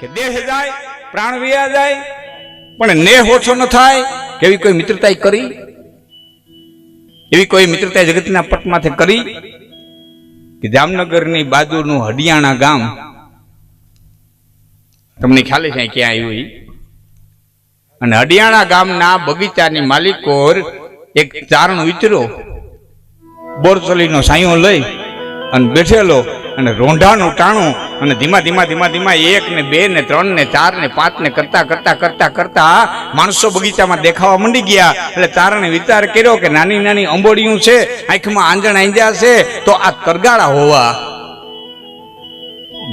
કે દેહ જાય પ્રાણ વિયા જાય, પણ નેહ ઓછો ન થાય કેવી કોઈ મિત્રતા કરી એવી કોઈ મિત્રતા જગતના પટમાંથી કરી કે જામનગરની બાજુનું હડિયાણા ગામ, તમને ખ્યાલ છે ક્યાં આવ્યું? અને હડિયાણા ગામના બગીચાની માલિકોર એક ચારણ વિચરો બોરસલીનો સાયો લઈ અને બેઠેલો અને રોંઢાનું ટાણું અને ધીમા ધીમા ધીમા ધીમા એક ને બે ને ત્રણ ને ચાર ને પાંચ ને કરતા કરતા કરતા કરતા માણસો બગીચામાં દેખાવા મંડી ગયા. એટલે તારણે વિચાર કર્યો કે નાની નાની અંબોડિયું છે, આંખમાં આંજણ આંજ્યા છે, તો આ તરગાળા હોવા.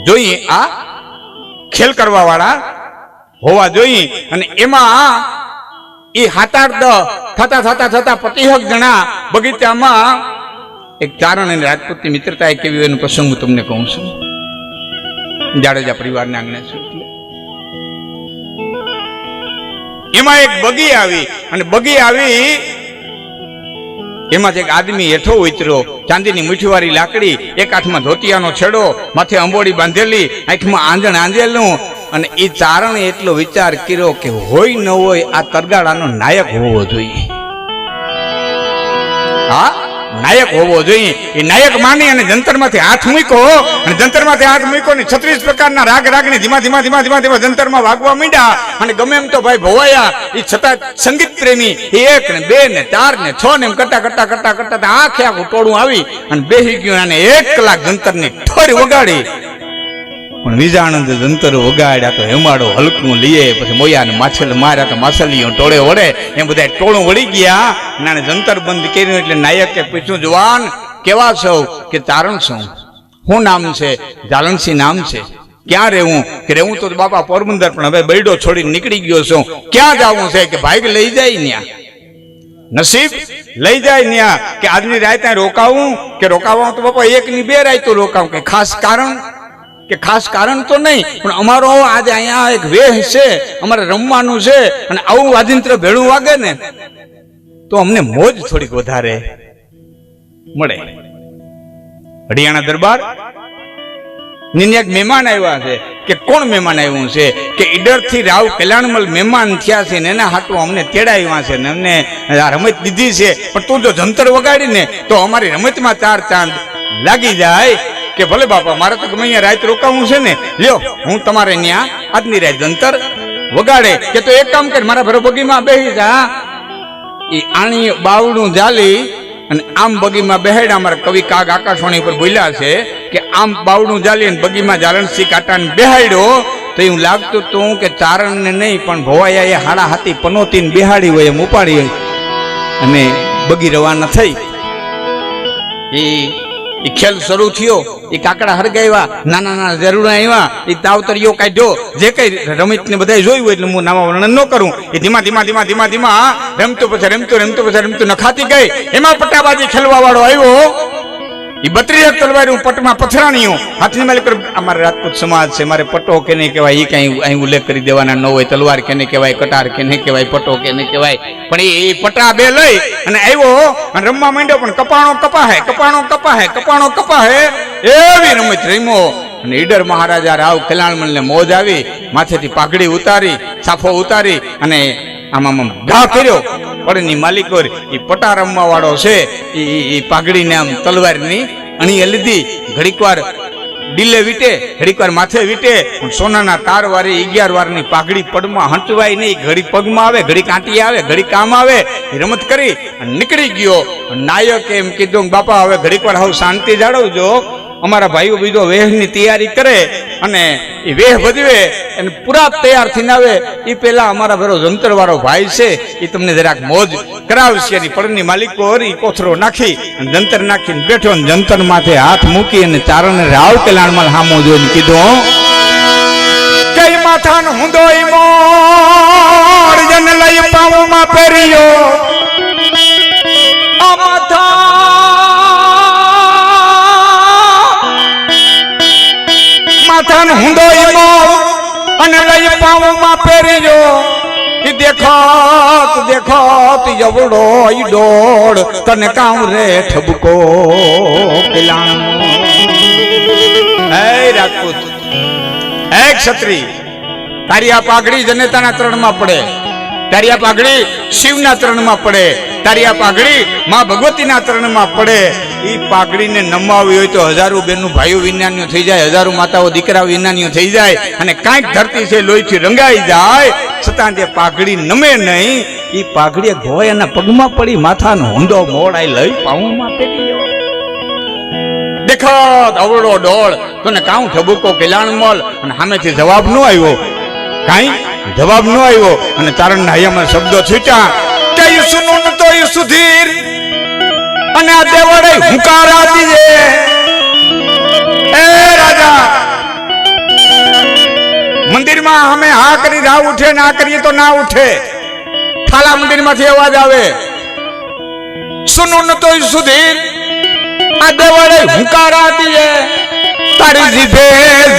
જોઈએ આ ખેલ કરવા વાળા હોવા જોઈએ અને એમાં એ હાથ થતા થતા થતા પતિહક જણા બગીચામાં એક ચારણ અને રાજપૂતની મિત્રતા એ કેવી એનો પ્રસંગ હું તમને કહું છું. જાડેજા પરિવારના આંગણે એમાં એક બગી આવી અને બગી આવી એમાં એક આદમી હેઠો ઉતર્યો. ચાંદીની મીઠીવાળી લાકડી, એક હાથમાં ધોતિયાનો છેડો, માથે અંબોડી બાંધેલી, આંખમાં આંજણ આંજેલું અને એ ચારણે એટલો વિચાર કર્યો કે હોય ન હોય આ તરગાળાનો નાયક હોવો જોઈએ. હા? નાયક હોવો જોઈએ. એ નાયક માની અને જંતરમાંથી હાથ મૂકો અને જંતરમાંથી હાથ મૂકો ને છત્રીસ પ્રકારના રાગ રાગને ધીમા ધીમા ધીમા ધીમા ધીમા જંતરમાં વાગવા માંડ્યા. અને ગમે એમ તો ભાઈ ભવાયા. એ છતાં સંગીત પ્રેમી એ એક ને બે ને ચાર ને છ ને એમ કરતા કરતા કરતા કરતા આખે આખું ટોળું આવી અને બેસી ગયું અને એક કલાક જંતરની ઠોરી વગાડી પણ વિજાણંદ જંતર વગાડ્યા તો હેમાડો હલકું લીએ, પછી મોયા ને માછલ માર્યા તો માછલીઓ ટોળે વળે. એમ બધા ટોળું વળી ગયા. નાને જંતર બંધ કર્યું એટલે નાયકે પૂછ્યું, જવાન, કેવા છો? કે, તારણ છું. શું નામ છે? જાલનસિંહ નામ છે. ક્યાં રહેવું? કે રહેવું તો બાપા પોરબંદર, પણ હવે બૈડો છોડીને નીકળી ગયો છું. ક્યાં જવું છે? કે ભાઈ લઈ જાય ન્યા. નસીબ? લઈ જાય ન્યા. કે આજની રાત ત્યાં રોકાવું? કે રોકાવું? તો બાપા એક ની બે રાત તો રોકાવું. કે ખાસ કારણ? કે ખાસ કારણ તો નહીં, પણ અમારો આજે અહીંયા એક વેહ છે, અમારે રમવાનું છે, અને આવું વાજિંત્ર ભેળું વાગે ને, તો અમને મોજ થોડીક વધારે મળે. હરિયાણા દરબારની એક મહેમાન આવ્યા છે, કે કોણ મહેમાન આવ્યું છે, કે ઈડરથી રાવ કલ્યાણમલ મહેમાન થયા છે, ને એના હાટું અમને તેડાવ્યા છે, ને અમને રમત દીધી છે, પણ તું જો જંતર વગાડીને, તો અમારી રમતમાં ચાર ચાંદ લાગી જાય કે ભલે બાપા, મારે તો ગમે અહીંયા રાત રોકાવું છે ને. લ્યો, હું તમારે ત્યાં આજની રાત જંતર વગાડે. કે તો એક કામ કર, મારા ભરો બગીમાં બેસી જા એ આણી બાવડું જાલી અને આમ બગીમાં બેહેડા અમારા કવિ કાગ આકાશવાણી પર બોલ્યા છે કે આમ બાવડું જાલી અને બગીમાં જાલણસિંહ કાટાને બેહાડ્યો, તો એવું લાગતું તું કે ચારણને નહીં, પણ ભોવાયા એ હાડા હાથી પનોતીને બેહાડી હોય એમ ઉપાડી હોય. અને બગી રવાના થઈ. એ એ ખેલ શરૂ થયો. એ કાકડા હરગાવ્યા નાના નાના જરૂરા આવ્યા એ તાવતરીઓ કાઢ્યો જે કઈ રમિત ને બધા જોયું એટલે હું નામાં વર્ણન ન કરું. એ ધીમા ધીમા ધીમા ધીમા ધીમા રમતું પછી રમતું રમતું પછી રમતું નખાતી ગઈ. એમાં પટ્ટાબાજી ખેલવા વાળો આવ્યો. એ બત્રીસ હું પટમાં પથરાણીઓ. હાથની માલિક અમારે રાજપૂત સમાજ છે, મારે પટ્ટો કેને કહેવાય એ કઈ અહીં ઉલ્લેખ કરી દેવાના ન હોય, તલવાર કેને કહેવાય, કટાર કેને કહેવાય પટ્ટો કેને કહેવાય. પણ એ પટા બે લઈ અને આવ્યો અને રમવા માંડ્યો, પણ કપાણો કપાહે કપાણો કપાહે કપાણો કપાહે. એવી રમત રમ્યો. અને ઈડર મહારાજા રાવ કલ્યાણમલને મોજ આવી, માથેથી પાઘડી ઉતારી સાફો ઉતારી અને આમ ઘા કર્યો. પડની માલિકોર એ પટા રમવા વાળો છે એ પાઘડીને આમ તલવારની અણીએ લીધી. ઘડીક વાર ડીલે વીટે, ઘડીક વાર માથે વીટે સોનાના તાર વાળી અગિયાર વારની પાઘડી પડમાં હંચવાય નહીં. ઘડી પગમાં આવે, ઘડી કાંટી આવે, ઘડી કામ આવે. રમત કરી નીકળી ગયો. નાયક એમ કીધું બાપા, હવે ઘડીક વાર હવે શાંતિ જાળવજો. અમારા ભાઈઓ બીજો વેહની તૈયારી કરે અને એ વેહ ભજવે અને પૂરા તૈયાર થઈને આવે એ પેલા અમારા ભરો જંતર વાળો ભાઈ છે એ તમને જરાક મોજ કરાવશે એની પડની માલિકો હરી કોથરો નાખી અને જંતર નાખીને બેઠો અને જંતર માથે હાથ મૂકી અને ચારણ રાવ કલ્યાણમાં હામો જોઈને કીધું કઈ માથાનો હુંદો ઈ મોર જન લઈ પાઉમાં પહેર્યો. માથાનો હુંડો ઈમો અને લઈ પાઉમાં પહેર્યો. ઈ દેખાત દેખાત યવડો ઈ ડોળ તને કામ રે ઠબકો પેલાણ. હે રાજપૂત, હે ક્ષત્રિય, તારી આ પાઘડી જનેતાના ચરણમાં પડે. તારી આ પાઘડી શિવના ચરણમાં પડે. તારી આ પાઘડી માં ભગવતીના ચરણમાં પડે. એ પાઘડીને નમાવી હોય તો હજારો બેનનું ભાઈઓ વિજ્ઞાનીઓ થઈ જાય, હજારો માતાઓ દીકરા વિજ્ઞાનીઓ થઈ જાય અને કાંઈક ધરતી છે લોહીથી રંગાઈ જાય. છતાં તે પાઘડી નમે નહીં. એ પાઘડી ભોયના પગમાં પડી, માથાનો હુંડો મોડાઈ લઈ પાઉમાં પેટી દેખત, અવળો ડોળ. તને કાઉ ઠબુકો, કિલાણ મળ અને સામેથી જવાબ ન આવ્યો. કાઈ? જવાબ ન આવ્યો અને તારણ હૈયામાં શબ્દો છૂટ્યા. કે ઈસુનું ન તો ઈસુ ધીર અને આ દેવડે હુંકારા દીજે એ રાજા, મંદિરમાં અમે હા કરી રા ઉઠે, ના કરીએ તો ના ઉઠે. થાલા મંદિરમાંથી અવાજ આવે. સુનો ન તો સુધીર. આ દેવડે હુંકારા દીએ તારી જીભે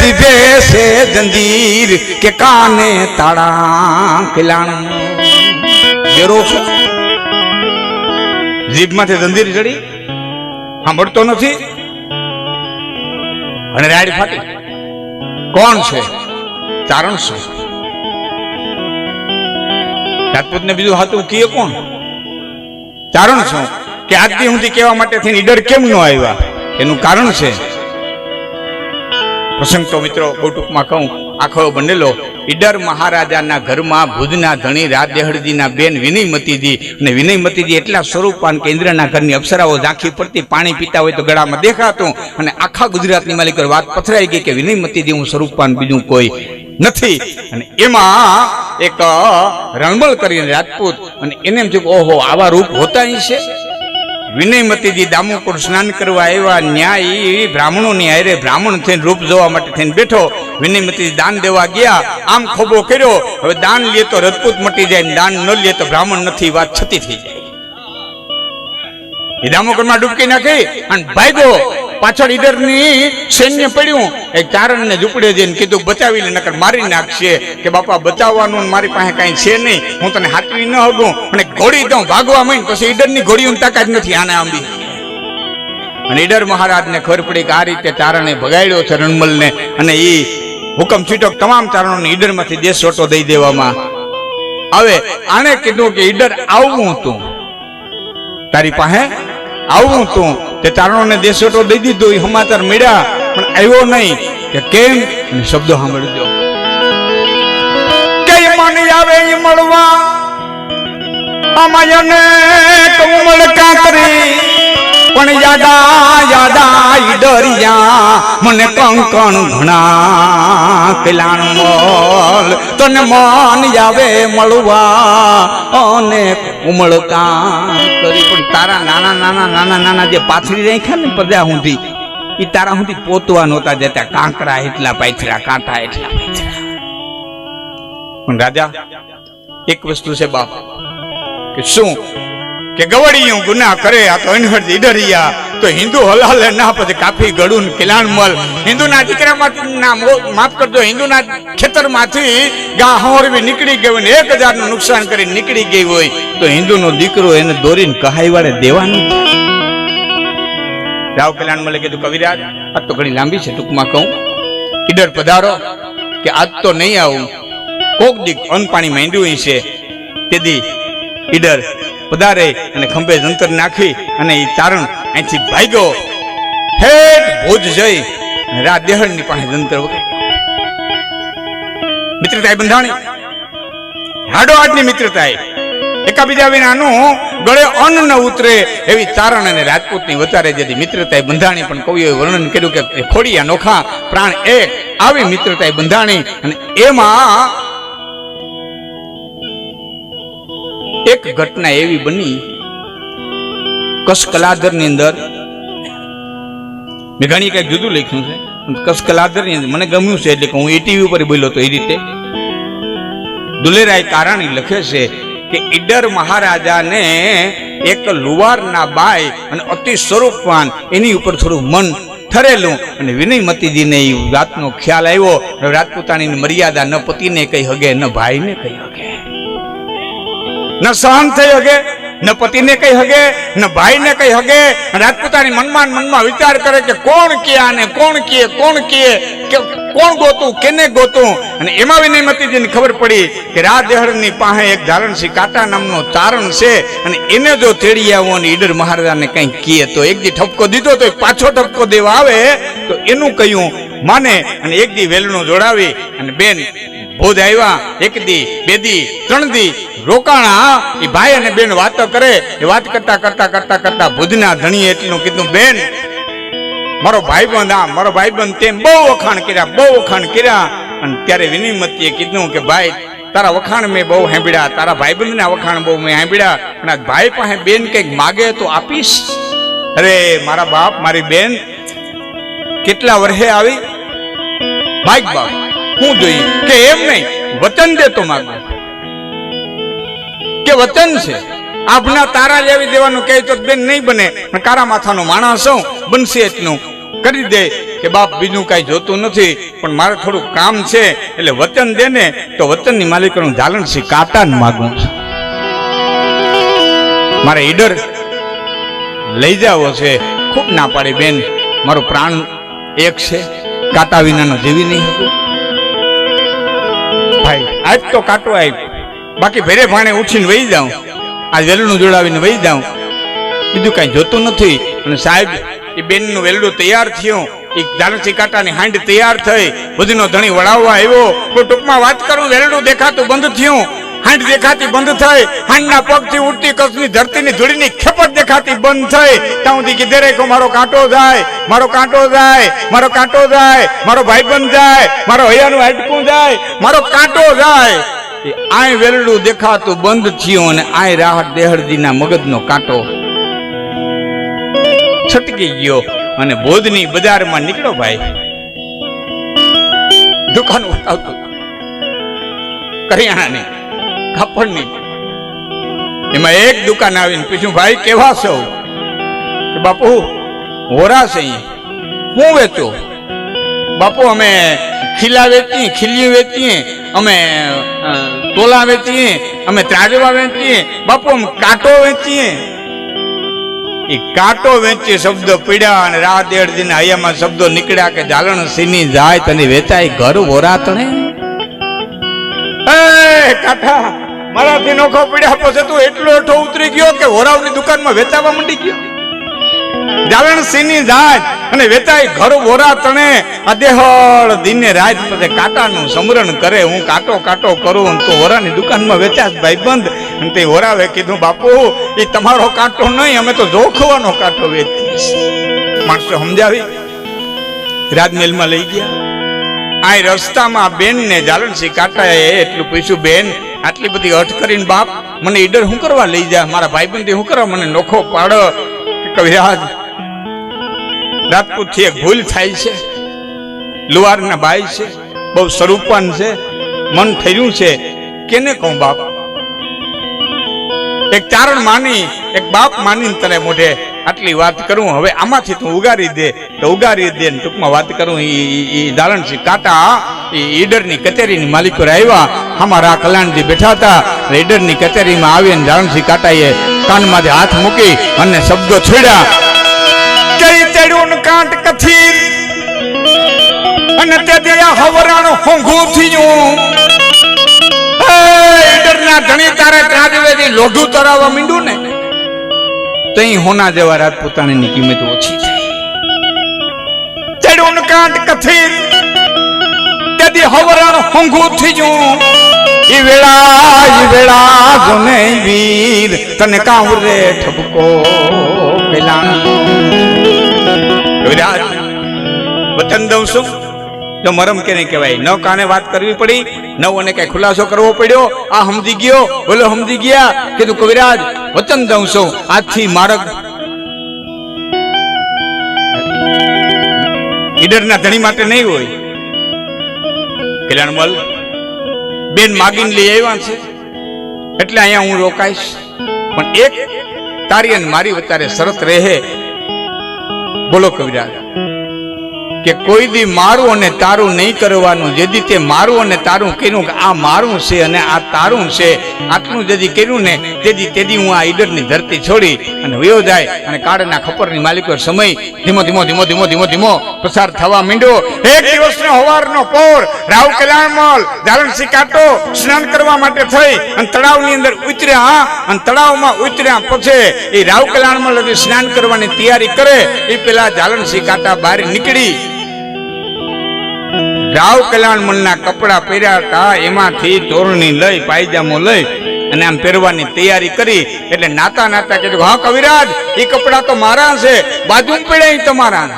જીભે છે જંજીર કે કાને તાળા કિલાણ બેરો છો? જીભમાંથી જંજીર ચડી? સાંભળતો નથી? અને રાડ ફાટી? કોણ છે? ચારણ શું? રાજપૂતને બીજું હાથું કીએ કોણ? ચારણ શું? કે આજથી હું કહેવા માટે થઈને ઈડર કેમ ન આવ્યા? એનું કારણ છે પ્રસંગ તો મિત્રો, બહુ ટૂંકમાં કહું, આખો બનેલો ઈડર મહારાજાના ઘરમાં ભુજના ધણી રાદેહળજીના બેન વિનયમતીજી અને વિનયમતીજી એટલા સ્વરૂપાન કેન્દ્રના ઘરની અપ્સરાઓ ઝાંખી પડતી, પાણી પીતા હોય તો ગળામાં દેખાતું અને આખા ગુજરાતની માલિક વાત પથરાઈ ગઈ કે વિનયમતીજી હું સ્વરૂપાન બીજું કોઈ નથી. અને એમાં એક રણબળ કરીને રાજપૂત અને એને એમ થયું ઓહો, આવા રૂપ હોતા છે? વિનયમતીજી દામોકુર સ્નાન કરવા આવ્યા. ન્યાય બ્રાહ્મણોની હારે બ્રાહ્મણ થઈને રૂપ જોવા માટે થઈને બેઠો. વિનયમતી દાન દેવા ગયા. આમ ખોબો કર્યો. હવે દાન લે તો રજપૂત મટી જાય દાન ન લે તો બ્રાહ્મણ નથી વાત છતી થઈ જાય. એ દામોકરમાં ડૂબકી નાખી અને ભાગ્યો. પાછળ ઈડરની સૈન્ય પડ્યું. એક ચારણને ઝૂંપડે જઈને કીધું બચાવી લે નકર મારી નાખશે. કે, બાપા, બચાવવાનું મારી પાસે કાંઈ છે નહીં. હું તને હાથવી ન હગું અને ઘોડી દઉં. ભાગવા માંડ પછી ઈડરની ઘોડીઓની તાકાત નથી. આને આંબી. અને ઈડર મહારાજને ખબર પડી કે આ રીતે ચારણે ભગાડ્યો છે રણમલને. અને એ હુકમ છૂટક તમામ ચારણોને ઈડરમાંથી દેશ સોટો દઈ દેવામાં. હવે આણે કીધું કે ઈડર આવું તું તારી પાસે આવું તું તે તારણોને દેશોટો દઈ દીધો, એ સમાચાર મળ્યા, પણ આવ્યો નહીં. કે કેમ? શબ્દો સાંભળજો કે મન આવે એ મળવા. અમાયને કમળ કાતરી પણ યાદા યાદા ડરિયા, મને કંકણ ઘણા પેલાણ મોલ. તને મન આવે મળવા અને ઉમળકા કરી. પણ તારા નાના નાના નાના નાના જે પાથરી રાખ્યા ને પ્રજા સુધી એ તારા સુધી પોતવા નહોતા જતા કાંકરા એટલા પાથરા કાંટા એટલા પાથરા પણ રાજા, એક વસ્તુ છે બાપ, કે શું કે ગવડિયું ગુના કરે, આ તો અનહદ ઈડરિયા. તો હિન્દુ હલાલે ના, પછી કાફી ગળું કિલાણ મલ. હિન્દુના દીકરામાં ના મો- માફ કરજો, હિન્દુના ખેતરમાંથી ગા હોરવી નીકળી ગઈ હોય ને એક હજારનું નુકસાન કરી નીકળી ગઈ હોય, તો હિન્દુનો દીકરો એને દોરીને કહાઈ વાળે દેવાનું. રાવ કલ્યાણ મળે કીધું, કવિરાજ, આ તો ઘણી લાંબી છે, ટૂંકમાં કહું. ઈડર પધારો, કે આજ તો નહીં આવું. કોક દીક અન્ન પાણી માંડ્યું છે તેથી ઈડર પધારે અને ખંભે જંતર નાખી અને એ તારણ અહીંથી ભાગ્યો. હેઠ ભોજ જઈ રાત દેહળની પાસે જંતર. મિત્રતાએ બંધાણી. હાડો આજની મિત્રતાએ એકાબીજા વિનાનું ગળે અન્ન ન ઉતરે એવી ચારણ અને રાજપૂતની વધારે જેથી મિત્રતાએ બંધાણી પણ કવિઓએ વર્ણન કર્યું કે ખોડિયા નોખા પ્રાણ એક. આવી મિત્રતાએ બંધાણી અને એમાં એક ઘટના એવી બની કસની અંદર, મેં ઘણી કંઈક જુદું લખ્યું છે કસ કલાધરની અંદર મને ગમ્યું છે, એટલે હું એટીવી ઉપર બોલ્યો તો એ રીતે. દુલેરાય તારાણી લખે છે કે ઈડર મહારાજાને એક લુવારના બાય અને અતિ સ્વરૂપવાન, એની ઉપર થોડું મન ઠરેલું, અને વિનયમતીજીને એ વાતનો ખ્યાલ આવ્યો રાજપૂતાણીની મર્યાદા ન પતિને કઈ હગે, ન ભાઈને કઈ હગે. ન સહન થઈ હગે, ન પતિને કઈ હગે, ન ભાઈને કઈ હગે. રાજપૂતાની મનમાં મનમાં વિચાર કરે કે કોણ કે આને, કોણ કે કોણ કે કોણ ગોતું, કેને ગોતું? અને એમાં વિનયમતીજીને ખબર પડી કે રાજહરની પાસે એક ધારણસિંહ કાટા નામનો તારણ છે. અને એને જો તેડી આવો અને ઈડર મહારાજાને કંઈ કહે તો એક દી ઠપકો દીધો તો પાછો ઠપકો દેવા આવે. તો એનું કહ્યું માને અને એક દી વેલણું જોડાવી અને બેન ભોજ આવ્યા એક દી, બે દી, ત્રણ દી રોકાણા? એ ભાઈ અને બેન વાતો કરે, એ વાત કરતા કરતા કરતા કરતા ભુજના ધણીએ એટલું કીધું, બેન, મારો ભાઈબંધ આ, મારો ભાઈબંધ તેમ બહુ વખાણ કર્યા, બહુ વખાણ કર્યા. અને ત્યારે વિનિમતીએ કીધું કે, ભાઈ, તારા વખાણ મેં બહુ સાંભળ્યા, તારા ભાઈબંધના વખાણ બહુ મેં સાંભળ્યા અને ભાઈ પાસે બેન કંઈક માગે તો આપીશ. અરે, મારા બાપ, મારી બેન, કેટલા વર્ષે આવી? ભાઈ બાપ હું જોઈએ કે એમ નહીં, વચન દે તો માગો. કે વચન છે? આપના તારા લેવી દેવાનું કહે તો બેન નહીં બને. કારા માથાનો માણસ હું, બનશે એટલું. કરી દે કે બાપ બીજું કાંઈ જોતું નથી, પણ મારે થોડું કામ છે, એટલે વચન દે ને તો વચનની માલિકનું જાલણ છે કાટા માગું છું. મારે ઈડર લઈ જાવો છે. ખૂબ ના પાડી બેન. મારું પ્રાણ એક છે. કાંટા વિનાનો જીવી નહીં. ભાઈ, આજ તો કાંટો આવ્યો બાકી ભેરે ભાણે ઉઠીને વહી જાઉં. આ વેલણું જોડાવીને વહી જાઉં. બીજું કાંઈ જોતું નથી. અને સાહેબ, એ બેનનું વેલડું તૈયાર થયું. એ જાનસી કાંટાની હાંડ તૈયાર થઈ. બધીનો ધણી વળાવવા આવ્યો. તો ટૂંકમાં વાત કરું, વેલડું દેખાતું બંધ થયું. હાંડ દેખાતી બંધ થઈ. હાંડના પગથી ઉડતી કસની ધરતીની ધૂળીની ખેપટ દેખાતી બંધ થઈ. ત્યાં સુધી કીધે રે મારો કાંટો જાય. મારો કાંટો જાય. મારો કાંટો જાય. મારો ભાઈબંધ જાય. મારો હૈયાનું હાડકું જાય. મારો કાંટો જાય. આય વેલડું દેખાતું બંધ થયું અને આય રાહત દેહરજીના મગજનો કાંટો છટકી ગયો અને બોધની બજારમાં નીકળ્યો ભાઈ. દુકાન ઉઠાવતો કરિયાણાની કાપડની. એમાં એક દુકાન આવીને પૂછ્યું, ભાઈ, કેવા છો? કે, બાપુ, હોરા છે હું વેચો? બાપુ, અમે ખીલા વેચીએ ખીલી વેચીએ અમે તોલા વેચીએ, અમે ત્રાજવા વેચીએ, બાપુ અમે કાંટો વેચીએ. એ કાંટો વેચી શબ્દ પીડ્યા અને રાત દેડ દિન હૈયામાં શબ્દો નીકળ્યા કે જાલણ સીની જાય, તને વેચાય ઘર વોરા તણે એ કાઠા મારાથી નોખો પીડ્યા પછી તું એટલો એઠો ઉતરી ગયો કે વોરાવની દુકાનમાં વેચાવા માંડી ગયો? હું કાંટો તમારો કાંટો નહીં, અમે તો જોખવાનો કાંટો વેચીએ છીએ." માણસો સમજાવી. રાજમહેલમાં લઈ ગયા. આ રસ્તામાં બેન ને જાલણસિંહ કાકાએ એટલું પૂછ્યું, બેન, આટલી બધી અટ કરીને બાપ, મને ઈડર શું કરવા લઈ જા? મારા ભાઈબંધી શું કરવા? મને નોખો પાડો. કે કવિરાજ રાજપૂત એક ભૂલ થાય છે. લુવારના બાઈ છે, બહુ સ્વરૂપવાન છે, મન ઠર્યું છે. કેને કહું બાપ? એક ચારણ માની, એક બાપ માની તને મોઢે આટલી વાત કરું, હવે આમાંથી તું ઉગારી દે. ઉગારી દે ટૂંકમાં વાત કરું એ દાલણસિંહ કાટા એ ઈડરની કચેરીની માલિકો આવ્યા અમારા કલ્યાણજી બેઠા હતા એટલે ઈડરની કચેરીમાં આવી અને દાલણસિંહ કાટાએ કાનમાંથી હાથ મૂકી અને શબ્દો છોડ્યા. કઈ ને કાંટ કથી અને તે દયા હવરાણ હોંઘું થયું. ઈડરના ધણી તારે ત્રાજવેથી લોઢું તરાવવા મીંડું ને? તઈ હોના જેવા રાજપૂતાણીની કિંમત ઓછી ને કાંટ કથી તેથી હવરાણ હોંઘું થયું. ઈ વેળા ઈ વેળા જોને વીર, તને કાં રે પેલા વિરાજ વચન દઉં છું. જો મરમ કે નહીં કહેવાય, ન કાને વાત કરવી પડી, ન અને કઈ ખુલાસો કરવો પડ્યો, આ સમજી ગયો, બોલો સમજી ગયા. કીધું કવિરાજ વચન દઉં છું. આજથી માર્ગ ઈડરના ધણી માટે નહીં હોય. કલ્યાણમલ, બેન માગીને લઈ આવ્યા છે. એટલે અહીંયા હું રોકાઈશ. પણ એક તારી અને મારી વચ્ચે શરત રહે. બોલો કવિરાજ. કે કોઈ દી મારું અને તારું નહીં કરવાનું. જેથી તે મારું અને તારું કર્યું કે આ મારું છે અને આ તારું છે. આટલું જેથી કર્યું ને તેથી તેથી હું આ ઈડરની ધરતી છોડી અને વયો જાય અને કાળના ખપરની માલિકો સમય ધીમો ધીમો ધીમો ધીમો ધીમો ધીમો પસાર થવા માંડ્યો. એક દિવસનો હવારનો પોર રાવ કલ્યાણમલ જાલનસી કાંટો સ્નાન કરવા માટે થઈ અને તળાવની અંદર ઉતર્યા અને તળાવમાં ઉતર્યા પછી એ રાવ કલ્યાણમલ હજી સ્નાન કરવાની તૈયારી કરે. એ પેલા જાલનસી કાંટા બહાર નીકળી રાવ કલ્યાણમલના કપડા પહેર્યા હતા, એમાંથી તોરણી લઈ, પાયજામો લઈ, અને આમ પહેરવાની તૈયારી કરી, એટલે નાતા નાતા કીધું, હા, કવિરાજ એ કપડા તો મારા છે બાજુ પડ્યા ઈ તમારા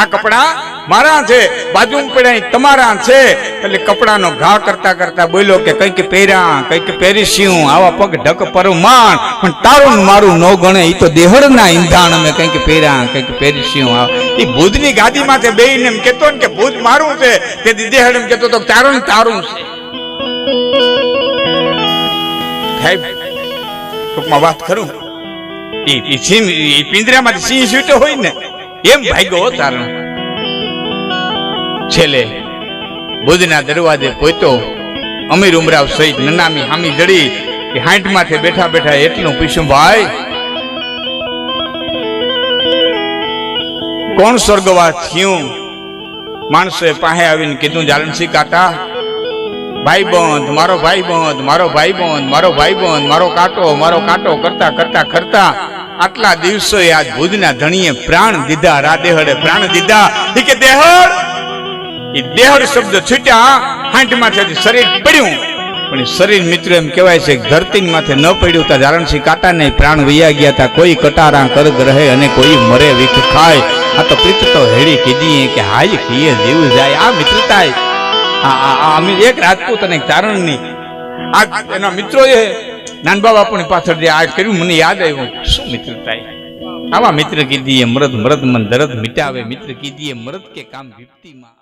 આ કપડા મારા છે, બાજુ પડ્યા તમારા છે. એટલે કપડાનો ઘા કરતા કરતા બોલ્યો કે કંઈક પહેર્યા, કંઈક પહેરીશું, આવા પગ ઢક પરમાણ પણ તારું મારું ન ગણે એ તો દેહડના ઈંધાણ અમે કંઈક પહેર્યા, કંઈક પહેરીશું એ ભૂતની ગાદી માથે બેહીને એમ કહેતો ને કે ભૂત મારું છે, તે દેહડ એમ કહેતો તો તારું તારું છે. ટૂંકમાં વાત કરું. ઈ પિંજરામાંથી સિંહ છૂટો હોય ને, એમ ભાગ્યો તારણ છેલ્લે બુધના દરવાજે પહોંચ્યો અમીર ઉમરાવ સહિત નનામી હામી જડી કે હાઈટ માથે બેઠા બેઠા એટલું પીશું, ભાઈ, કોણ સ્વર્ગવાસ થયું? માણસોએ પાસે આવીને કીધું જાલનસી કાકા, ભાઈ બંધ, મારો ભાઈ બંધ, મારો ભાઈ બંધ, મારો ભાઈ બંધ, મારો કાંટો મારો કાંટો કરતા કરતા કરતા આટલા દિવસો આજ ભુજના ધણીએ પ્રાણ દીધા રાદેહડે પ્રાણ દીધા. કે દેહડ દેહડ શબ્દ છૂટ્યા હાંઠમાંથી શરીર પડ્યું. પણ શરીર મિત્રો એમ કહેવાય છે ધરતી માથે ન પડ્યું તા જારણસિંહ કાટા નહીં, પ્રાણ વૈયા ગયા તા. કોઈ કટારા કરગ રહે અને કોઈ મરે વિખ ખાય. આ તો પ્રીત તો હેડી કીધી કે હાય, કીએ જીવ જાય. આ મિત્રતા આ એક રાજપૂત અને તારણની આ એના મિત્રો એ નાનબાબા પણ પાછળ જે આ કર્યું, મને યાદ આવ્યું. શું મિત્રતા આવા મિત્ર કીધી એ મરદ મરદ મન દરદ મિટાવે. મિત્ર કીધી એ મરદ કે કામ વિપતીમાં